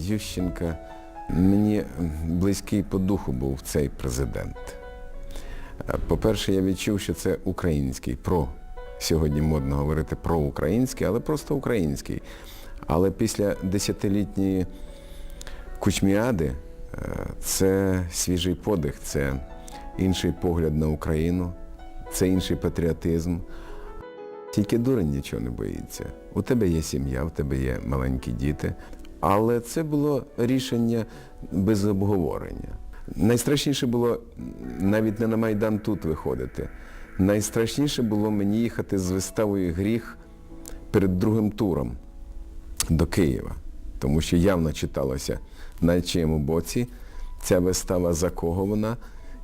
Ющенка. Мені близький по духу був цей президент. Е, По-перше, я відчув, що це український, про, сьогодні модно говорити про український, але просто український. Але після десятилітньої кучміади е, це свіжий подих, це інший погляд на Україну, це інший патріотизм. Тільки дурень нічого не боїться. У тебе є сім'я, у тебе є маленькі діти. Але це було рішення без обговорення. Найстрашніше було навіть не на Майдан тут виходити. Найстрашніше було мені їхати з виставою гріх перед другим туром до Києва. Тому що явно читалося на чиєму боці ця вистава, за кого вона,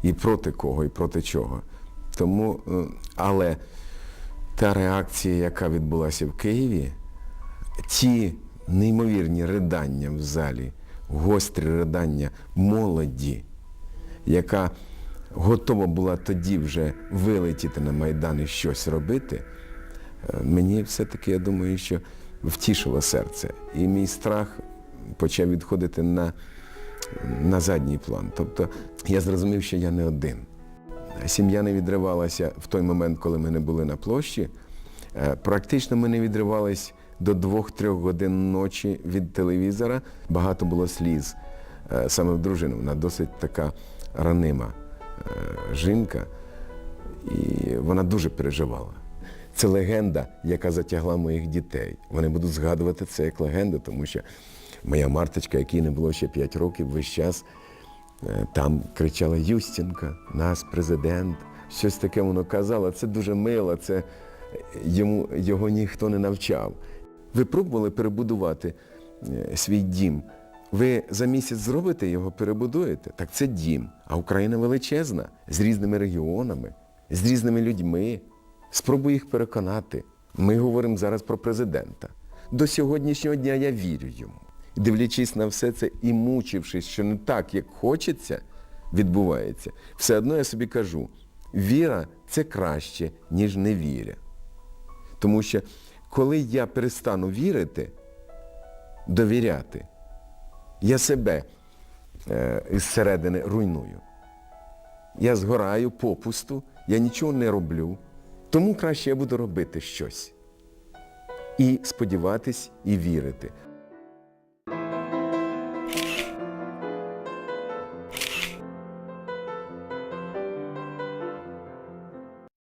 і проти кого, і проти чого. Тому, е, але та реакція, яка відбулася в Києві, ті неймовірні ридання в залі, гострі ридання молоді, яка готова була тоді вже вилетіти на Майдан і щось робити, е, мені все-таки, я думаю, що втішило серце. І мій страх почав відходити на, на задній план. Тобто я зрозумів, що я не один. Сім'я не відривалася в той момент, коли ми не були на площі. Е, Практично ми не відривались до 2-3 годин ночі від телевізора. Багато було сліз е, саме в дружини. Вона досить така ранима е, жінка, і вона дуже переживала. Це легенда, яка затягла моїх дітей. Вони будуть згадувати це як легенду, тому що моя Марточка, якій не було ще 5 років, весь час Е, Там кричала Ющенка, нас президент, щось таке воно казало. Це дуже мило, це йому, його ніхто не навчав. Ви пробували перебудувати е, свій дім. Ви за місяць зробите його, перебудуєте. Так це дім. А Україна величезна, з різними регіонами, з різними людьми. Спробуй їх переконати. Ми говоримо зараз про президента. До сьогоднішнього дня я вірю йому. Дивлячись на все це і мучившись, що не так, як хочеться, відбувається, все одно я собі кажу, віра це краще, ніж невіря. Тому що коли я перестану вірити, довіряти, я себе е, із середини руйную. Я згораю попусту, я нічого не роблю, тому краще я буду робити щось. І сподіватись, і вірити.